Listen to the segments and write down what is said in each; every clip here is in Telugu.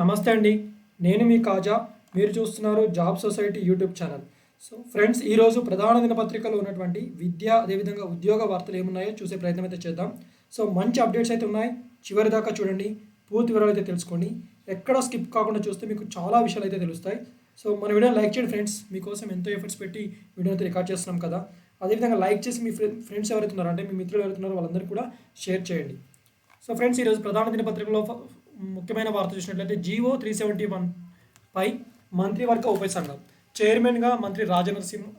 నమస్తే అండి. నేను మీ కాజా. మీరు చూస్తున్నారు job society YouTube channel. So friends ఈరోజు ప్రధాన దినపత్రికలో ఉన్నటువంటి విద్య అదేవిధంగా ఉద్యోగ వార్తలు ఏమున్నాయో చూసే ప్రయత్నం అయితే చేద్దాం. సో మంచి అప్డేట్స్ అయితే ఉన్నాయి. చివరి దాకా చూడండి. పూర్తి వివరాలు అయితే తెలుసుకోండి. ఎక్కడ స్కిప్ కాకుండా చూస్తే మీకు చాలా విషయాలు అయితే తెలుస్తాయి. సో మన వీడియో లైక్ చేయండి ఫ్రెండ్స్. మీకోసం ఎంతో ఎఫర్ట్స్ పెట్టి వీడియో అయితే రికార్డ్ చేస్తున్నాం కదా. అదేవిధంగా లైక్ చేసి మీ ఫ్రెండ్స్ ఎవరైతే ఉన్నారో అంటే మీ మిత్రులు ఎవరైతే ఉన్నారో వాళ్ళందరూ కూడా షేర్ చేయండి. సో ఫ్రెండ్స్ ఈరోజు ప్రధాన దినపత్రికలో ముఖ్యమైన వార్త చూసినట్లయితే జీవో త్రీ సెవెంటీ వన్ పై మంత్రివర్గ ఉపసంఘం చైర్మన్గా మంత్రి రాజనరసింహ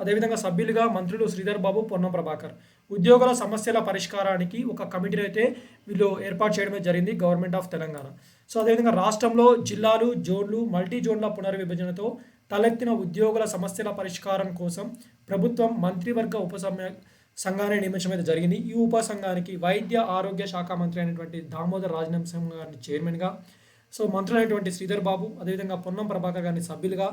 అదేవిధంగా సభ్యులుగా మంత్రులు శ్రీధర్ బాబు పొన్నం ప్రభాకర్. ఉద్యోగుల సమస్యల పరిష్కారానికి ఒక కమిటీని అయితే వీళ్ళు ఏర్పాటు చేయడమే జరిగింది గవర్నమెంట్ ఆఫ్ తెలంగాణ. సో అదేవిధంగా రాష్ట్రంలో జిల్లాలు జోన్లు మల్టీ జోన్ల పునర్విభజనతో తలెత్తిన ఉద్యోగుల సమస్యల పరిష్కారం కోసం ప్రభుత్వం మంత్రివర్గ ఉపసమ్య సంఘాన్ని నియమించడం అయితే జరిగింది. ఈ ఉపసంఘానికి వైద్య ఆరోగ్య శాఖ మంత్రి అయినటువంటి దామోదర్ రాజనరసింహ గారిని చైర్మన్గా సో మంత్రులైనటువంటి శ్రీధర్ బాబు అదేవిధంగా పొన్నం ప్రభాకర్ గారిని సభ్యులుగా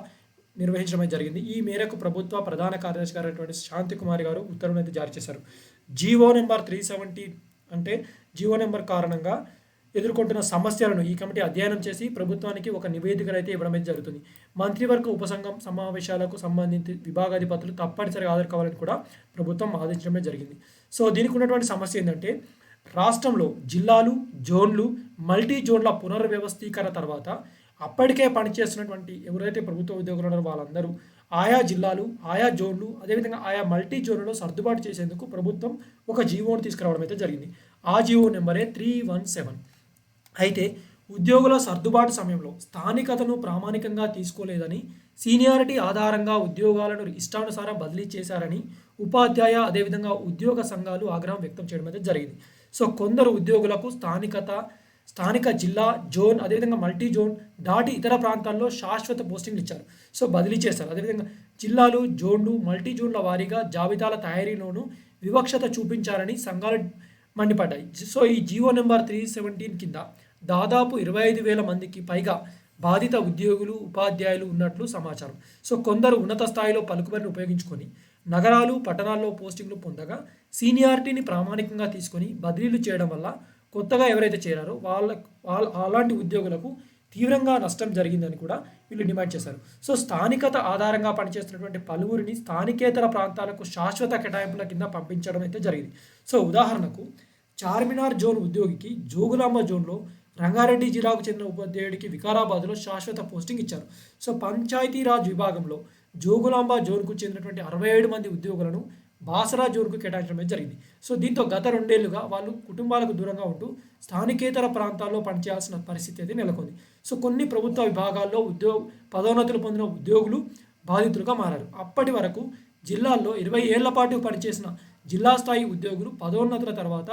నిర్వహించడం జరిగింది. ఈ మేరకు ప్రభుత్వ ప్రధాన కార్యదర్శి గారు అయినటువంటి శాంతి కుమార్ గారు ఉత్తర్వులు అయితే జారీ చేశారు. జీవో నెంబర్ త్రీ సెవెంటీ అంటే జీవో నెంబర్ కారణంగా ఎదుర్కొంటున్న సమస్యలను ఈ కమిటీ అధ్యయనం చేసి ప్రభుత్వానికి ఒక నివేదికను అయితే ఇవ్వడం జరుగుతుంది. మంత్రివర్గ ఉపసంఘం సమావేశాలకు సంబంధించి విభాగాధిపతులు తప్పనిసరిగా హాజరు కావాలని కూడా ప్రభుత్వం ఆదేశించడమే జరిగింది. సో దీనికి ఉన్నటువంటి సమస్య ఏంటంటే రాష్ట్రంలో జిల్లాలు జోన్లు మల్టీ జోన్ల పునర్వ్యవస్థీకరణ తర్వాత అప్పటికే పనిచేస్తున్నటువంటి ఎవరైతే ప్రభుత్వ ఉద్యోగులు ఉన్నారో వాళ్ళందరూ ఆయా జిల్లాలు ఆయా జోన్లు అదేవిధంగా ఆయా మల్టీ జోన్లలో సర్దుబాటు చేసేందుకు ప్రభుత్వం ఒక జీవోను తీసుకురావడం అయితే జరిగింది. ఆ జీవో నెంబరే త్రీ వన్ సెవెన్. అయితే ఉద్యోగుల సర్దుబాటు సమయంలో స్థానికతను ప్రామాణికంగా తీసుకోలేదని సీనియారిటీ ఆధారంగా ఉద్యోగాలను ఇష్టానుసారం బదిలీ చేశారని ఉపాధ్యాయ అదేవిధంగా ఉద్యోగ సంఘాలు ఆగ్రహం వ్యక్తం చేయడం అయితే జరిగింది. సో కొందరు ఉద్యోగులకు స్థానికత స్థానిక జిల్లా జోన్ అదేవిధంగా మల్టీ జోన్ దాటి ఇతర ప్రాంతాల్లో శాశ్వత పోస్టింగ్లు ఇచ్చారు. సో బదిలీ చేశారు. అదేవిధంగా జిల్లాలు జోన్లు మల్టీ జోన్ల వారీగా జాబితాల తయారీలోనూ వివక్షత చూపించారని సంఘాలు మండిపడ్డాయి. సో ఈ జీవో నెంబర్ త్రీ సెవెంటీన్ కింద దాదాపు ఇరవై ఐదు వేల మందికి పైగా బాధిత ఉద్యోగులు ఉపాధ్యాయులు ఉన్నట్లు సమాచారం. సో కొందరు ఉన్నత స్థాయిలో పలుకుబడిని ఉపయోగించుకొని నగరాలు పట్టణాల్లో పోస్టింగ్లు పొందగా సీనియారిటీని ప్రామాణికంగా తీసుకొని బదిలీలు చేయడం వల్ల కొత్తగా ఎవరైతే చేరారో వాళ్ళ వాళ్ళ అలాంటి ఉద్యోగులకు తీవ్రంగా నష్టం జరిగిందని కూడా వీళ్ళు డిమాండ్ చేశారు. సో స్థానికత ఆధారంగా పనిచేస్తున్నటువంటి పలువురిని స్థానికేతర ప్రాంతాలకు శాశ్వత కేటాయింపుల కింద పంపించడం అయితే జరిగింది. సో ఉదాహరణకు చార్మినార్ జోన్ ఉద్యోగికి జోగులాంబ జోన్లో రంగారెడ్డి జిల్లాకు చెందిన ఉపాధ్యాయుడికి వికారాబాద్లో శాశ్వత పోస్టింగ్ ఇచ్చారు. సో పంచాయతీరాజ్ విభాగంలో జోగులాంబ జోన్కు చెందినటువంటి అరవై ఏడు మంది ఉద్యోగులను బాసరా జోన్కు కేటాయించడం జరిగింది. సో దీంతో గత రెండేళ్ళుగా వాళ్ళు కుటుంబాలకు దూరంగా ఉంటూ స్థానికేతర ప్రాంతాల్లో పనిచేయాల్సిన పరిస్థితి అయితే నెలకొంది. సో కొన్ని ప్రభుత్వ విభాగాల్లో ఉద్యోగ పదోన్నతులు పొందిన ఉద్యోగులు బాధితులుగా మారారు. అప్పటి వరకు జిల్లాల్లో ఇరవై ఏళ్ళ పాటు పనిచేసిన జిల్లా స్థాయి ఉద్యోగులు పదోన్నతుల తర్వాత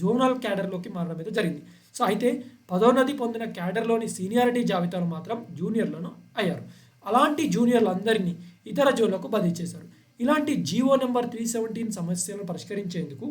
జోనల్ క్యాడర్లోకి మారడం అయితే జరిగింది. సో అయితే పదోన్నతి పొందిన క్యాడర్లోని సీనియారిటీ జాబితాలు మాత్రం జూనియర్లను అయ్యారు. అలాంటి జూనియర్లందరినీ ఇతర జోన్లకు బదిలీ చేశారు. ఇలాంటి జీవో నెంబర్ త్రీ సెవెంటీన్ సమస్యలను పరిష్కరించేందుకు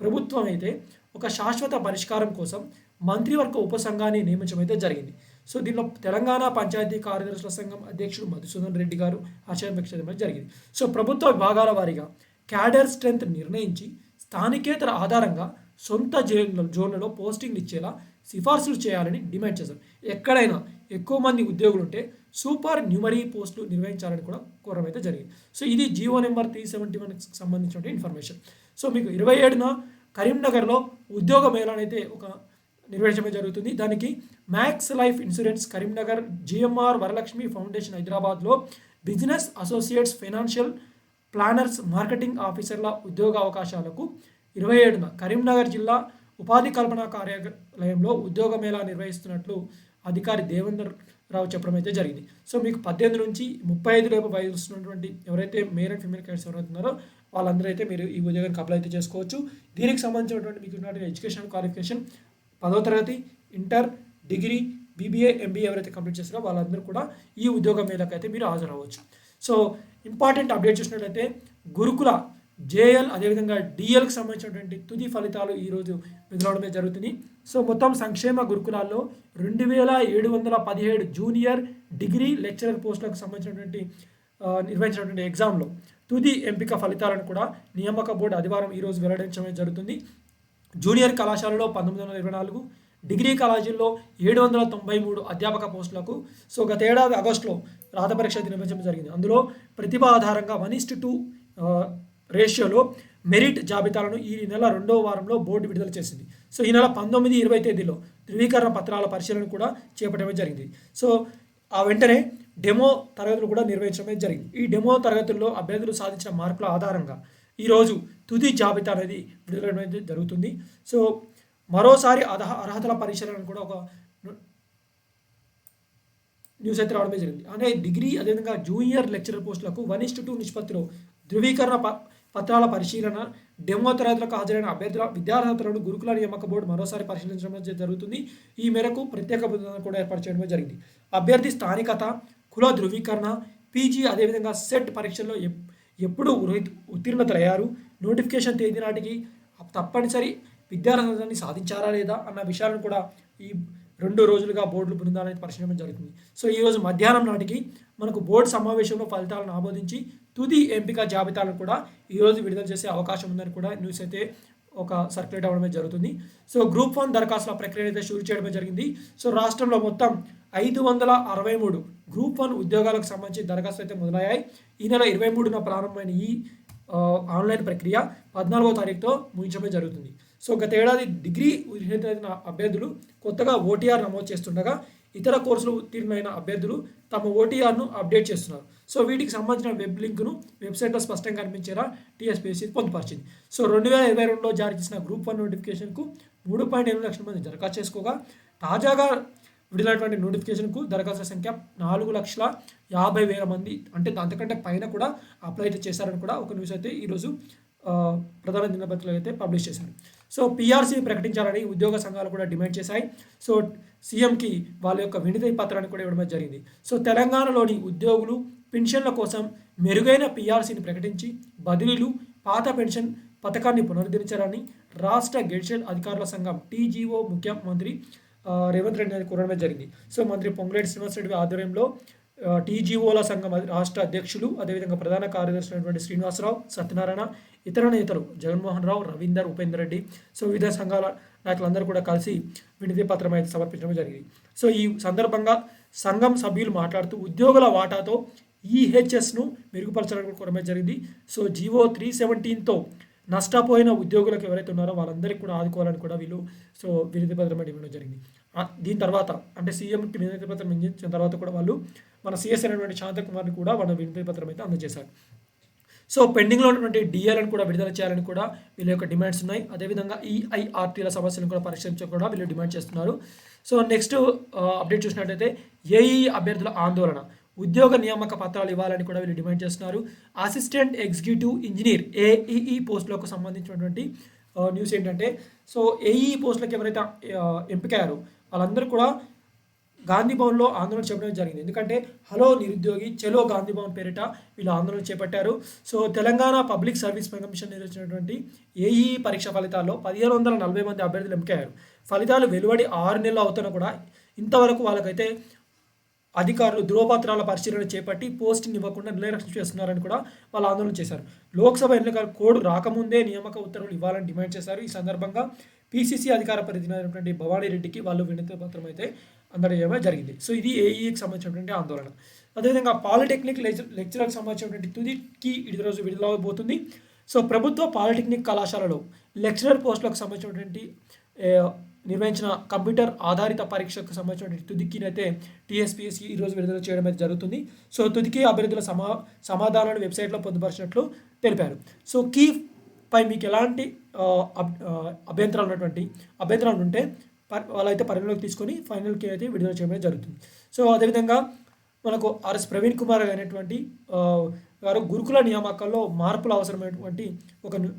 ప్రభుత్వం అయితే ఒక శాశ్వత పరిష్కారం కోసం మంత్రివర్గ ఉపసంఘాన్ని నియమించడం అయితే జరిగింది. సో దీనిలో తెలంగాణ పంచాయతీ కార్యదర్శుల సంఘం అధ్యక్షుడు మధుసూదన్ రెడ్డి గారు ఆశయం వ్యక్తం జరిగింది. సో ప్రభుత్వ విభాగాల వారీగా క్యాడర్ స్ట్రెంత్ నిర్ణయించి స్థానికేతర ఆధారంగా సొంత జోన్ల జోన్లలో పోస్టింగ్ ఇచ్చేలా సిఫార్సులు చేయాలని డిమాండ్ చేశారు. ఎక్కడైనా ఎక్కువ మంది ఉద్యోగులు ఉంటే సూపర్ న్యూమరీ పోస్టులు నిర్వహించాలని కూడా కోరడం అయితే జరిగింది. సో ఇది జియో నెంబర్ త్రీ సెవెంటీ వన్కి సంబంధించిన ఇన్ఫర్మేషన్. సో మీకు ఇరవై ఏడున కరీంనగర్లో ఉద్యోగ మేళనైతే ఒక నిర్వహించడం జరుగుతుంది. దానికి max life insurance Karimnagar GMR Varalakshmi foundation హైదరాబాద్లో business associates financial planners marketing ఆఫీసర్ల ఉద్యోగ అవకాశాలకు ఇరవై ఏడున కరీంనగర్ జిల్లా ఉపాధి కల్పన కార్యాలయంలో ఉద్యోగ మేళా నిర్వహిస్తున్నట్లు అధికారి దేవేందర్ రావు చెప్పడం అయితే జరిగింది. సో మీకు పద్దెనిమిది నుంచి ముప్పై ఐదు లోపు వయసున్నటువంటి ఎవరైతే మేల్ అండ్ ఫీమేల్ క్యాండిడేట్స్ ఎవరైతే ఉన్నారో వాళ్ళందరూ అయితే మీరు ఈ ఉద్యోగానికి అప్లై అయితే చేసుకోవచ్చు. దీనికి సంబంధించినటువంటి మీకు ఉన్నటువంటి ఎడ్యుకేషన్ క్వాలిఫికేషన్ పదో తరగతి ఇంటర్ డిగ్రీ బీబీఏ ఎంబీఏ ఎవరైతే కంప్లీట్ చేస్తారో వాళ్ళందరూ కూడా ఈ ఉద్యోగం మీదకైతే మీరు హాజరవ్వచ్చు. సో ఇంపార్టెంట్ అప్డేట్ చూసినట్లయితే గురుకుల జేఎల్ అదేవిధంగా డిఎల్కి సంబంధించినటువంటి తుది ఫలితాలు ఈరోజు వెలువడమే జరుగుతుంది. సో మొత్తం సంక్షేమ గురుకులాల్లో రెండు వేల ఏడు వందల పదిహేడు జూనియర్ డిగ్రీ లెక్చరర్ పోస్టులకు సంబంధించినటువంటి నిర్వహించినటువంటి ఎగ్జామ్లో తుది ఎంపిక ఫలితాలను కూడా నియామక బోర్డు ఆదివారం ఈరోజు వెల్లడించడం జరుగుతుంది. జూనియర్ కళాశాలలో పంతొమ్మిది వందల ఇరవై నాలుగు డిగ్రీ కాలేజీల్లో ఏడు వందల తొంభై మూడు అధ్యాపక పోస్టులకు సో గత ఏడాది ఆగస్టులో రాత పరీక్ష నిర్వహించడం జరిగింది. అందులో ప్రతిభ ఆధారంగా వన్ ఇస్ట్ టూ రేషియోలో మెరిట్ జాబితాలను ఈ నెల రెండవ వారంలో బోర్డు విడుదల చేసింది. సో ఈ నెల పంతొమ్మిది ఇరవై తేదీలో ధృవీకరణ పత్రాల పరిశీలన కూడా చేపట్టడం జరిగింది. సో ఆ వెంటనే డెమో తరగతులు కూడా నిర్వహించడం జరిగింది. ఈ డెమో తరగతుల్లో అభ్యర్థులు సాధించిన మార్కుల ఆధారంగా ఈరోజు తుది జాబితా అనేది విడుదల జరుగుతుంది. సో మరోసారి అర్హ అర్హతల పరిశీలన కూడా ఒక న్యూస్ అయితే రావడమే జరిగింది. అంటే డిగ్రీ అదేవిధంగా జూనియర్ లెక్చరర్ పోస్టులకు వన్ ఇస్టు టూ నిష్పత్తిలో ధృవీకరణ పత్రాల పరిశీలన డెమో తరగతులకు హాజరైన అభ్యర్థుల విద్యార్హతలను గురుకుల నియామక బోర్డు మరోసారి పరిశీలించడం జరుగుతుంది. ఈ మేరకు ప్రత్యేక బృందాలను కూడా ఏర్పాటు చేయడం జరిగింది. అభ్యర్థి స్థానికత కుల ధృవీకరణ పీజీ అదేవిధంగా సెట్ పరీక్షల్లో ఎప్- ఎప్పుడు ఉత్తీర్ణతలయ్యారు నోటిఫికేషన్ తేదీ నాటికి తప్పనిసరి విద్యార్హతని సాధించారా లేదా అన్న విషయాలను కూడా ఈ రెండు రోజులుగా బోర్డులు బృందాలను పరిశీలన జరుగుతుంది. సో ఈరోజు మధ్యాహ్నం నాటికి మనకు బోర్డు సమావేశంలో ఫలితాలను ఆమోదించి తుది ఎంపిక జాబితాలను కూడా ఈరోజు విడుదల చేసే అవకాశం ఉందని కూడా న్యూస్ అయితే ఒక సర్క్యులేట్ అవ్వడమే జరుగుతుంది. సో గ్రూప్ వన్ దరఖాస్తుల ప్రక్రియ అయితే షూరు చేయడమే జరిగింది. సో రాష్ట్రంలో మొత్తం ఐదు వందల అరవై మూడు గ్రూప్ వన్ ఉద్యోగాలకు సంబంధించి దరఖాస్తులు అయితే మొదలయ్యాయి. ఈ నెల ఇరవై మూడున ప్రారంభమైన ఈ ఆన్లైన్ ప్రక్రియ పద్నాలుగో తారీఖుతో ముగించడమే జరుగుతుంది. సో గత ఏడాది డిగ్రీ ఉత్తీర్ణులైన అభ్యర్థులు కొత్తగా ఓటీఆర్ నమోదు చేస్తుండగా ఇతర కోర్సులు ఉత్తీర్ణమైన అభ్యర్థులు తమ ఓటీఆర్ను అప్డేట్ చేస్తున్నారు. సో వీటికి సంబంధించిన వెబ్ లింక్ను వెబ్సైట్లో స్పష్టంగా కనిపించేలా టీఎస్పీఎస్సీ పొందుపరిచింది. సో రెండు వేల ఇరవై రెండులో జారీ చేసిన గ్రూప్ వన్ నోటిఫికేషన్కు మూడు పాయింట్ ఎనిమిది లక్షల మంది దరఖాస్తు చేసుకోగా తాజాగా విడుదలైనటువంటి నోటిఫికేషన్కు దరఖాస్తుల సంఖ్య నాలుగు లక్షల యాభై వేల మంది అంటే అంతకంటే పైన కూడా అప్లై అయితే చేశారని కూడా ఒక న్యూస్ అయితే ఈరోజు ప్రధాన దినపత్రికలు అయితే పబ్లిష్ చేశారు. సో పీఆర్సీ ప్రకటించాలని ఉద్యోగ సంఘాలు కూడా డిమాండ్ చేశాయి. సో సీఎంకి వాళ్ళ యొక్క వినతి పత్రాన్ని కూడా ఇవ్వడం జరిగింది. సో తెలంగాణలోని ఉద్యోగులు పెన్షన్ల కోసం మెరుగైన పీఆర్సీని ప్రకటించి బదిలీలు పాత పెన్షన్ పథకాన్ని పునరుద్ధరించాలని రాష్ట్ర గెజిటెడ్ అధికారుల సంఘం టీజీఓ ముఖ్యమంత్రి రేవంత్ రెడ్డి గారికి కోరడమే జరిగింది. సో మంత్రి పొంగులేటి శ్రీనివాస రెడ్డి ఆధ్వర్యంలో టీజీఓల సంఘం రాష్ట్ర అధ్యక్షులు అదేవిధంగా ప్రధాన కార్యదర్శి అయినటువంటి శ్రీనివాసరావు సత్యనారాయణ ఇతర నేతలు జగన్మోహన్ రావు రవీందర్ ఉపేందర్ రెడ్డి సో వివిధ సంఘాల నాయకులందరూ కూడా కలిసి వినతి పత్రం అయితే సమర్పించడం జరిగింది. సో ఈ సందర్భంగా సంఘం సభ్యులు మాట్లాడుతూ ఉద్యోగుల వాటాతో ఈహెచ్ఎస్ను మెరుగుపరచడానికి కోరమే జరిగింది. సో జీవో త్రీ సెవెంటీన్తో నష్టపోయిన ఉద్యోగులకు ఎవరైతే ఉన్నారో వాళ్ళందరికీ కూడా ఆదుకోవాలని కూడా వీళ్ళు సో వినతి పత్రం అయితే ఇవ్వడం జరిగింది. దీని తర్వాత అంటే సీఎంకి వినతి పత్రం అందించిన తర్వాత కూడా వాళ్ళు మన సీఎస్ అయినటువంటి శాంతకుమార్ని కూడా వాళ్ళ వినతి పత్రం అయితే అందజేశారు. సో పెండింగ్లో ఉన్నటువంటి డిఎల్ని కూడా విడుదల చేయాలని కూడా వీళ్ళ యొక్క డిమాండ్స్ ఉన్నాయి. అదేవిధంగా ఈఐఆర్టీల సమస్యలను కూడా పరిష్కరించడం కూడా వీళ్ళు డిమాండ్ చేస్తున్నారు. సో నెక్స్ట్ అప్డేట్ చూసినట్టయితే ఏఈ అభ్యర్థుల ఆందోళన ఉద్యోగ నియామక పత్రాలు ఇవ్వాలని కూడా వీళ్ళు డిమాండ్ చేస్తున్నారు. అసిస్టెంట్ ఎగ్జిక్యూటివ్ ఇంజనీర్ ఏఈఈ పోస్టులకు సంబంధించినటువంటి న్యూస్ ఏంటంటే సో ఏఈ పోస్టులకు ఎవరైతే ఎంపికయ్యారో వాళ్ళందరూ కూడా గాంధీ భవన్లో ఆందోళన చేపట్టడం జరిగింది. ఎందుకంటే హలో నిరుద్యోగి చలో గాంధీ భవన్ పేరిట వీళ్ళు ఆందోళన చేపట్టారు. So Telangana public service commission నిర్వహించినటువంటి ఏఈ పరీక్ష ఫలితాల్లో పదిహేను వందల నలభై మంది అభ్యర్థులు ఎంపికయ్యారు. ఫలితాలు వెలువడి ఆరు నెలలు అవుతున్నా కూడా ఇంతవరకు వాళ్ళకైతే అధికారులు ధృవపత్రాల పరిశీలన చేపట్టి పోస్టింగ్ ఇవ్వకుండా నిర్లక్ష్యం చేస్తున్నారని కూడా వాళ్ళు ఆందోళన చేశారు. లోక్సభ ఎన్నికల కోడ్ రాకముందే నియామక ఉత్తర్వులు ఇవ్వాలని డిమాండ్ చేశారు. ఈ సందర్భంగా పీసీసీ అధికార పరిధి అయినటువంటి భవానీ రెడ్డికి వాళ్ళు వినతి పత్రం అయితే అందజేయడం జరిగింది. సో ఇది ఏఈకి సంబంధించినటువంటి ఆందోళన. అదేవిధంగా పాలిటెక్నిక్ లెక్చర్ లెక్చరర్కి సంబంధించినటువంటి తుదికి ఇది రోజు విడుదలవబోతుంది. సో ప్రభుత్వ పాలిటెక్నిక్ కళాశాలలో లెక్చరర్ పోస్టులకు సంబంధించినటువంటి నిర్వహించిన కంప్యూటర్ ఆధారిత పరీక్షకు సంబంధించిన తుదికిని అయితే టీఎస్పీఎస్సీ ఈరోజు విడుదల చేయడం అయితే జరుగుతుంది. సో తుదికి అభ్యర్థుల సమా సమాధానాలను వెబ్సైట్లో పొందుపరిచినట్లు తెలిపారు. సో కీ పై మీకు ఎలాంటి అబ్- అభ్యంతరాలు ఉన్నటువంటి అభ్యంతరాలు ఉంటే ప- వాళ్ళైతే పరిగణలోకి తీసుకొని ఫైనల్కి అయితే విడుదల చేయడం జరుగుతుంది. సో అదేవిధంగా మనకు ఆర్ఎస్ ప్రవీణ్ కుమార్ అనేటువంటి వారు గురుకుల నియామకాల్లో మార్పులు అవసరమైనటువంటి ఒక న్యూ-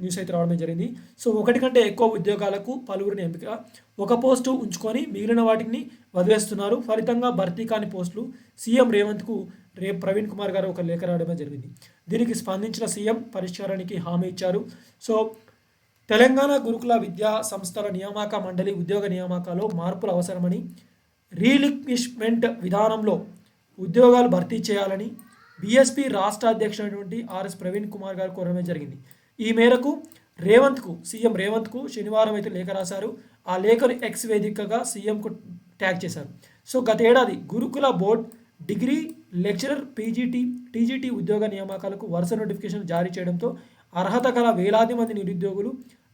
న్యూస్ అయితే రావడం జరిగింది. సో ఒకటి కంటే ఎక్కువ ఉద్యోగాలకు పలువురిని ఎంపిక ఒక పోస్టు ఉంచుకొని మిగిలిన వాటిని వదిలేస్తున్నారు. ఫలితంగా భర్తీ కాని పోస్టులు సీఎం రేవంత్కు రేపు ప్రవీణ్ కుమార్ గారు ఒక లేఖ రావడమే జరిగింది. దీనికి స్పందించిన సీఎం పరిష్కారానికి హామీ ఇచ్చారు. సో తెలంగాణ గురుకుల విద్యా సంస్థల నియామక మండలి ఉద్యోగ నియామకాల్లో మార్పులు అవసరమని రీలిక్విష్మెంట్ విధానంలో ఉద్యోగాలు భర్తీ చేయాలని బీఎస్పీ రాష్ట్ర అధ్యక్షుడైనటువంటి ఆర్ఎస్ ప్రవీణ్ కుమార్ గారు కోరడమే జరిగింది. ఈ మేరకు రేవంత్కు సీఎం రేవంత్కు శనివారం అయితే లేఖ రాశారు. ఆ లేఖను ఎక్స్ వేదికగా సీఎంకు ట్యాగ్ చేశారు. సో గత ఏడాది Gurukula board degree lecturer PGT TGT ఉద్యోగ నియామకాలకు వరుస నోటిఫికేషన్ జారీ చేయడంతో అర్హత గల వేలాది మంది నిరుద్యోగులు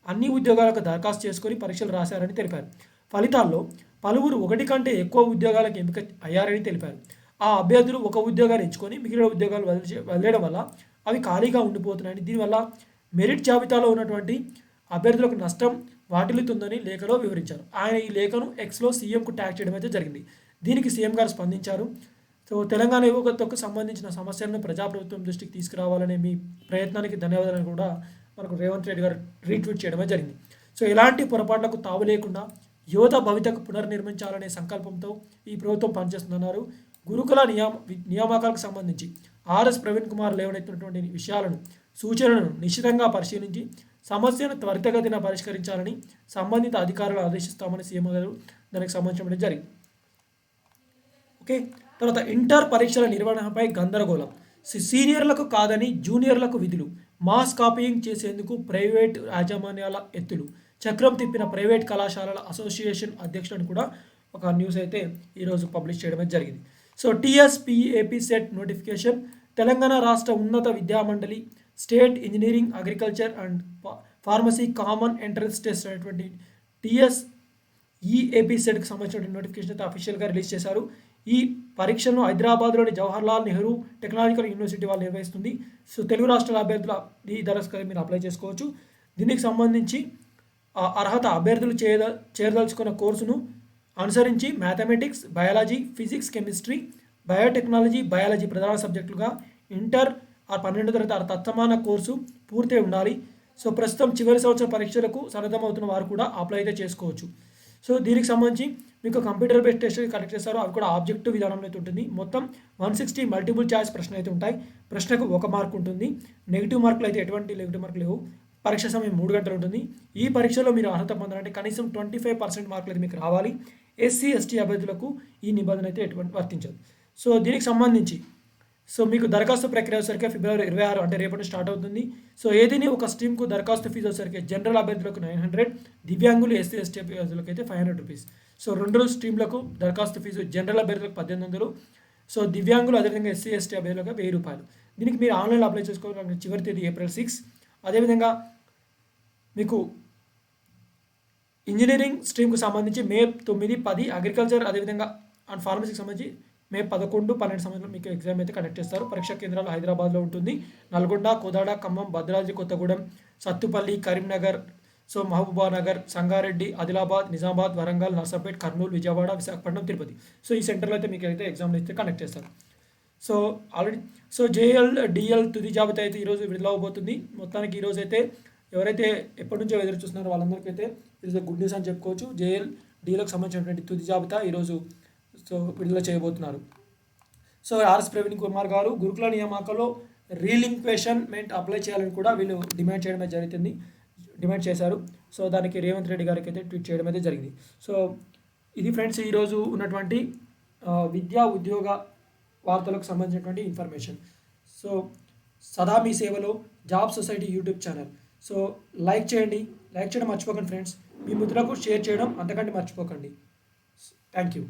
అన్ని ఉద్యోగాలకు దరఖాస్తు చేసుకొని పరీక్షలు రాశారని తెలిపారు. ఫలితాల్లో పలువురు ఒకటి కంటే ఎక్కువ ఉద్యోగాలకు ఎంపిక అయ్యారని తెలిపారు. ఆ అభ్యర్థులు ఒక ఉద్యోగాన్ని ఎంచుకొని మిగిలిన ఉద్యోగాలు వదిలే వదిలేయడం వల్ల అవి ఖాళీగా ఉండిపోతున్నాయని దీనివల్ల మెరిట్ జాబితాలో ఉన్నటువంటి అభ్యర్థులకు నష్టం వాటిల్లుతుందని లేఖలో వివరించారు. ఆయన ఈ లేఖను ఎక్స్లో సీఎంకు ట్యాగ్ చేయడం అయితే జరిగింది. దీనికి సీఎం గారు స్పందించారు. సో తెలంగాణ యువకత్వకు సంబంధించిన సమస్యలను ప్రజాప్రభుత్వం దృష్టికి తీసుకురావాలనే మీ ప్రయత్నానికి ధన్యవాదాలను కూడా మనకు రేవంత్ రెడ్డి గారు రీట్వీట్ చేయడమే జరిగింది. సో ఎలాంటి పొరపాట్లకు తావు లేకుండా యువత భవితకు పునర్నిర్మించాలనే సంకల్పంతో ఈ ప్రభుత్వం పనిచేస్తుందన్నారు. గురుకుల నియామ నియామకాలకు సంబంధించి ఆర్ఎస్ ప్రవీణ్ కుమార్ లేవనెత్తినటువంటి విషయాలను సూచనలను నిశ్చితంగా పరిశీలించి సమస్యను త్వరితగతిన పరిష్కరించాలని సంబంధిత అధికారులు ఆదేశిస్తామని సీఎం గారు దానికి సంబంధించిన జరిగింది. ఓకే? తర్వాత ఇంటర్ పరీక్షల నిర్వహణపై గందరగోళం. సీనియర్లకు కాదని జూనియర్లకు విధులు. మాస్ కాపీయింగ్ చేసేందుకు ప్రైవేట్ యాజమాన్యాల ఎత్తులు. చక్రం తిప్పిన ప్రైవేట్ కళాశాలల అసోసియేషన్ అధ్యక్షుడు కూడా ఒక న్యూస్ అయితే ఈరోజు పబ్లిష్ చేయడమే జరిగింది. So TSEAP CET notification. Telangana రాష్ట్ర ఉన్నత విద్యామండలి state engineering agriculture and pharmacy common entrance test అనేటువంటి టీఎస్ ఈ ఏపీ సెట్కి సంబంధించిన నోటిఫికేషన్ అయితే అఫీషియల్గా రిలీజ్ చేశారు. ఈ పరీక్షను హైదరాబాద్లోని జవహర్లాల్ నెహ్రూ టెక్నాలజికల్ యూనివర్సిటీ వాళ్ళు నిర్వహిస్తుంది. సో తెలుగు రాష్ట్రాల అభ్యర్థుల ఈ దరఖాస్తు మీరు అప్లై చేసుకోవచ్చు. దీనికి సంబంధించి అర్హత అభ్యర్థులు చేయ చేరదలుచుకున్న కోర్సును అనుసరించి mathematics biology physics chemistry biotechnology biology ప్రధాన సబ్జెక్టులుగా ఇంటర్ ఆ పన్నెండు తరగతి తత్సమాన కోర్సు పూర్తి ఉండాలి. సో ప్రస్తుతం చివరి సంవత్సర పరీక్షలకు సన్నద్ధమవుతున్న వారు కూడా అప్లై అయితే చేసుకోవచ్చు. సో దీనికి సంబంధించి మీకు కంప్యూటర్ బేస్డ్ టెస్ట్ కలెక్ట్ చేస్తారు. అవి కూడా ఆబ్జెక్టివ్ విధానంలో అయితే ఉంటుంది. మొత్తం వన్ సిక్స్టీ మల్టిపుల్ ఛాయిస్ ప్రశ్న అయితే ఉంటాయి. ప్రశ్నకు ఒక మార్క్ ఉంటుంది. నెగిటివ్ మార్కులు అయితే ఎటువంటి నెగిటివ్ మార్కులు లేవు. పరీక్ష సమయం మూడు గంటలు ఉంటుంది. ఈ పరీక్షలో మీరు అర్హత పొందాలంటే కనీసం ట్వంటీ ఫైవ్ పర్సెంట్ మార్కులు అయితే మీకు రావాలి. ఎస్సీ ఎస్టీ అభ్యర్థులకు ఈ నిబంధన అయితే ఎటువంటి వర్తించదు. సో దీనికి సంబంధించి సో మీకు దరఖాస్తు ప్రక్రియ వచ్చేసరికి ఫిబ్రవరి ఇరవై ఆరు అంటే రేపటి స్టార్ట్ అవుతుంది. సో ఏదైనా ఒక స్ట్రీమ్కు దరఖాస్తు ఫీజు వచ్చేసరికి జనరల్ అభ్యర్థులకు నైన్ హండ్రెడ్ దివ్యాంగులు ఎస్సీ ఎస్టీ అభ్యర్థులకు అయితే ఫైవ్ హండ్రెడ్ రూపీస్. సో రెండు స్ట్రీమ్లకు దరఖాస్తు ఫీజు జనరల్ అభ్యర్థులకు పద్దెనిమిది వందలు సో దివ్యాంగులు అదేవిధంగా ఎస్సీ ఎస్టీ అభ్యర్థులకు వెయ్యి రూపాయలు. దీనికి మీరు ఆన్లైన్లో అప్లై చేసుకోవాలంటే చివరి తేదీ ఏప్రిల్ సిక్స్. అదేవిధంగా మీకు ఇంజనీరింగ్ స్ట్రీమ్కి సంబంధించి మే తొమ్మిది పది అగ్రికల్చర్ అదేవిధంగా అండ్ ఫార్మసీకి సంబంధించి మే పదకొండు పన్నెండు సమయంలో మీకు ఎగ్జామ్ అయితే కండక్ట్ చేస్తారు. పరీక్షా కేంద్రాలు హైదరాబాద్లో ఉంటుంది. నల్గొండ కోదాడ ఖమ్మం భద్రాద్రి కొత్తగూడెం సత్తుపల్లి కరీంనగర్ సో మహబూబానగర్ సంగారెడ్డి ఆదిలాబాద్ నిజామాబాద్ వరంగల్ నర్సాపేట్ కర్నూలు విజయవాడ విశాఖపట్నం తిరుపతి. సో ఈ సెంటర్లో అయితే మీకు అయితే ఎగ్జామ్లు అయితే కండక్ట్ చేస్తారు. So already so JL DL తుది జాబితా అయితే ఈరోజు విడుదల అవబోతుంది. మొత్తానికి ఈరోజు అయితే ఎవరైతే ఎప్పటి నుంచో ఎదురు చూస్తున్నారో వాళ్ళందరికీ అయితే ఈరోజు గుడ్ న్యూస్ అని చెప్పుకోవచ్చు. జేఎల్ డీలకు సంబంధించినటువంటి తుది జాబితా ఈరోజు సో విడుదల చేయబోతున్నారు. సో ఆర్ఎస్ ప్రవీణ్ కుమార్ గారు గురుకుల నియామకంలో రీలింక్వేషన్మెంట్ అప్లై చేయాలని కూడా వీళ్ళు డిమాండ్ చేయడమే జరుగుతుంది డిమాండ్ చేశారు. సో దానికి రేవంత్ రెడ్డి గారికి అయితే ట్వీట్ చేయడం అయితే జరిగింది. సో ఇది ఫ్రెండ్స్ ఈరోజు ఉన్నటువంటి విద్యా ఉద్యోగ వార్తలకు సంబంధించినటువంటి ఇన్ఫర్మేషన్. సో సదా మీ సేవలో job society YouTube channel. So like చేయండి లైక్ చేయడం మర్చిపోకండి ఫ్రెండ్స్. మీ మిత్రులకు షేర్ చేయడం అంతకంటే మర్చిపోకండి. Thank you.